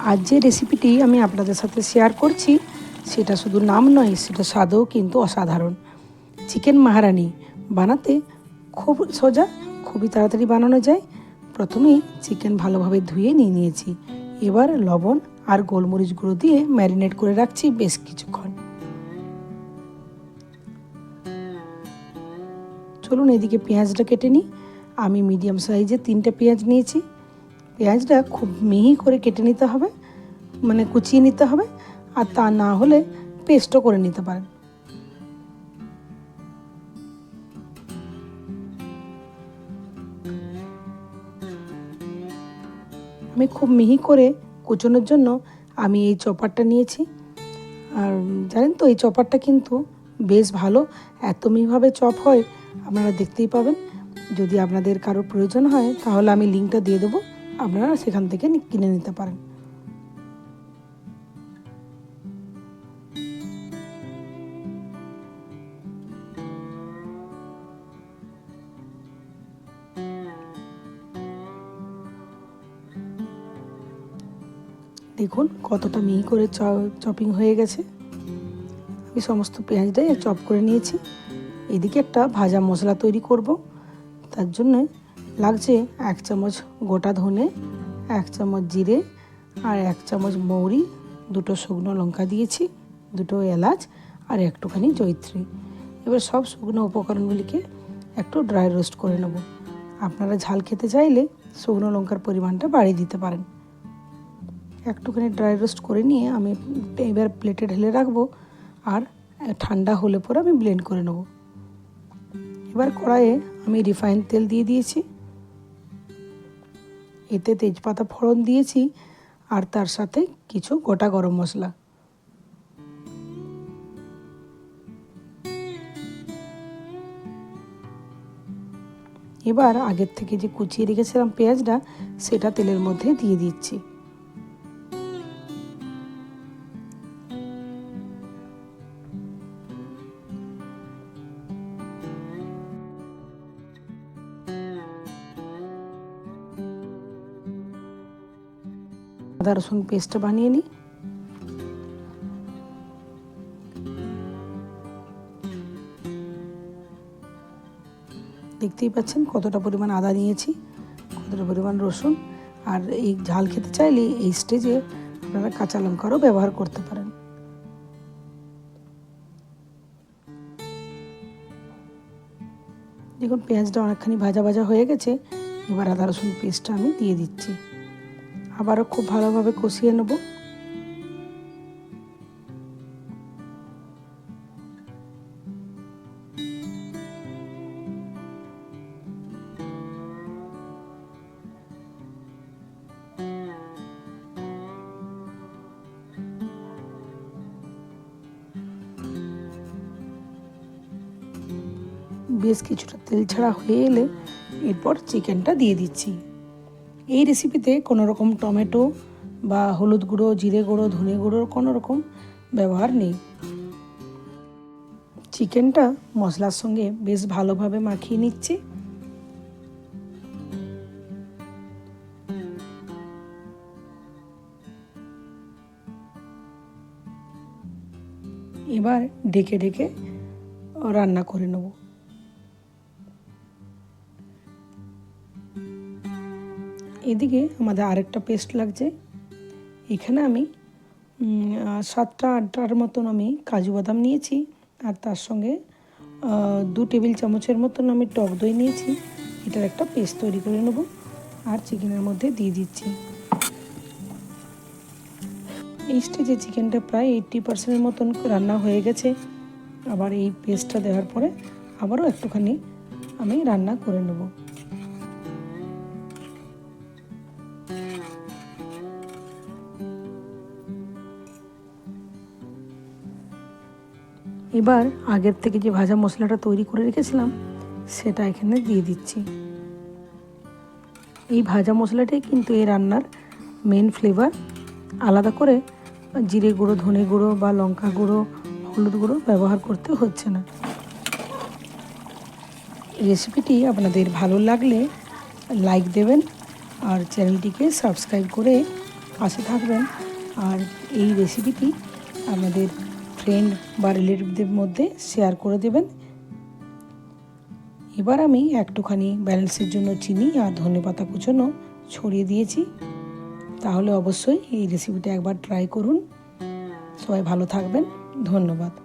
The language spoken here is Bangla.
আজ যে রেসিপিটি আমি আপনাদের সাথে শেয়ার করছি, সেটা শুধু নাম নয়, সেটা স্বাদও কিন্তু অসাধারণ। চিকেন মাহারানি বানাতে খুব সোজা, খুবই তাড়াতাড়ি বানানো যায়। প্রথমেই চিকেন ভালোভাবে ধুয়ে নিয়ে নিয়েছি। এবার লবণ আর গোলমরিচ গুঁড়ো দিয়ে ম্যারিনেট করে রাখছি বেশ কিছুক্ষণ। চলুন এদিকে পেঁয়াজটা কেটে নিই। আমি মিডিয়াম সাইজে তিনটে পেঁয়াজ নিয়েছি। পেঁয়াজটা খুব মিহি করে কেটে নিতে হবে মানে কুচিয়ে নিতে হবে, আর তা না হলে পেস্টও করে নিতে পারেন। আমি খুব মিহি করে কুচোনোর জন্য আমি এই চপারটা নিয়েছি। আর জানেন তো, এই চপারটা কিন্তু বেশ ভালো, এত মিহিভাবে চপ হয়, আপনারা দেখতেই পাবেন। যদি আপনাদের কারও প্রয়োজন হয়, তাহলে আমি লিঙ্কটা দিয়ে দেবো। আপনারা সেখান থেকে কিনে নিতে পারেন। দেখুন কতটা মিহি করে চপিং হয়ে গেছে। আমি সমস্ত পেঁয়াজটাই চপ করে নিয়েছি। এদিকে একটা ভাজা মশলা তৈরি করব। তার জন্য লাগছে এক চামচ গোটা ধনে, এক চামচ জিরে আর এক চামচ মৌরি, দুটো শুকনো লঙ্কা দিয়েছি, দুটো এলাচ আর একটুখানি জৈত্রী এবার সব শুকনো উপকরণগুলিকে একটু ড্রাই রোস্ট করে নেব। আপনারা ঝাল খেতে চাইলে শুকনো লঙ্কার পরিমাণটা বাড়িয়ে দিতে পারেন। একটুখানি ড্রাই রোস্ট করে নিয়ে আমি এবার প্লেটে ঢেলে রাখব আর ঠান্ডা হলে পরে আমি ব্লেন্ড করে নেব। এবার কড়াইয়ে আমি রিফাইন তেল দিয়ে দিয়েছি। এতে তেজপাতা ফোড়ন দিয়েছি আর তার সাথে কিছু গোটা গরম মশলা। এবার আগের থেকে যে কুচিয়ে রেখেছিলাম পেঁয়াজটা, সেটা তেলের মধ্যে দিয়ে দিচ্ছি। আদা, রসুন পেস্টটা বানিয়ে নিই। দেখতেই পাচ্ছেন কতটা পরিমাণ আদা নিয়েছি, কতটা পরিমাণ রসুন। আর এই ঝাল খেতে চাইলে এই স্টেজে আপনারা কাঁচা লঙ্কারও ব্যবহার করতে পারেন। দেখুন পেঁয়াজটা অনেকখানি ভাজা ভাজা হয়ে গেছে, এবার আদা, রসুন পেস্টটা আমি দিয়ে দিচ্ছি। আবারও খুব ভালোভাবে কষিয়ে নেব। বেশ কিছুটা তেল ছাড়া হয়ে এলে এরপর চিকেনটা দিয়ে দিচ্ছি। এই রেসিপিতে কোনো রকম টমেটো বা হলুদ গুঁড়ো, জিরে গুঁড়ো, ধনে গুঁড়োর কোনো রকম ব্যবহার নেই। চিকেনটা মশলার সঙ্গে বেশ ভালোভাবে মাখিয়ে নিচ্ছি। এবার ডেকে ডেকে রান্না করে নেব। এদিকে আমাদের আরেকটা পেস্ট লাগছে। এখানে আমি সাতটা আটটার মতন আমি কাজু বাদাম নিয়েছি, আর তার সঙ্গে দু টেবিল চামচের মতন আমি টক দই নিয়েছি। এটার একটা পেস্ট তৈরি করে নেব, আর চিকেনের মধ্যে দিয়ে দিচ্ছি। এই স্টেজে চিকেনটা প্রায় এইট্টি পার্সেন্টের মতন রান্না হয়ে গেছে। আবার এই পেস্টটা দেওয়ার পরে আবারও একটুখানি আমি রান্না করে নেব। এবার আগের থেকে যে ভাজা মশলাটা তৈরি করে রেখেছিলাম, সেটা এখানে দিয়ে দিচ্ছি। এই ভাজা মশলাটাই কিন্তু এই রান্নার মেন ফ্লেভার আলাদা করে জিরে গুঁড়ো, ধনে গুঁড়ো বা লঙ্কা গুঁড়ো, হলুদ গুঁড়ো ব্যবহার করতে হচ্ছে না। রেসিপিটি আপনাদের ভালো লাগলে লাইক দেবেন আর চ্যানেলটিকে সাবস্ক্রাইব করে পাশে থাকবেন। আর এই রেসিপিটি আমাদের ফ্রেন্ড বা রিলেটিভদের মধ্যে শেয়ার করে দেবেন। এবার আমি একটুখানি ব্যালেন্সের জন্য চিনি আর ধনে পাতা কুচনো ছড়িয়ে দিয়েছি। তাহলে অবশ্যই এই রেসিপিটা একবার ট্রাই করুন। সবাই ভালো থাকবেন। ধন্যবাদ।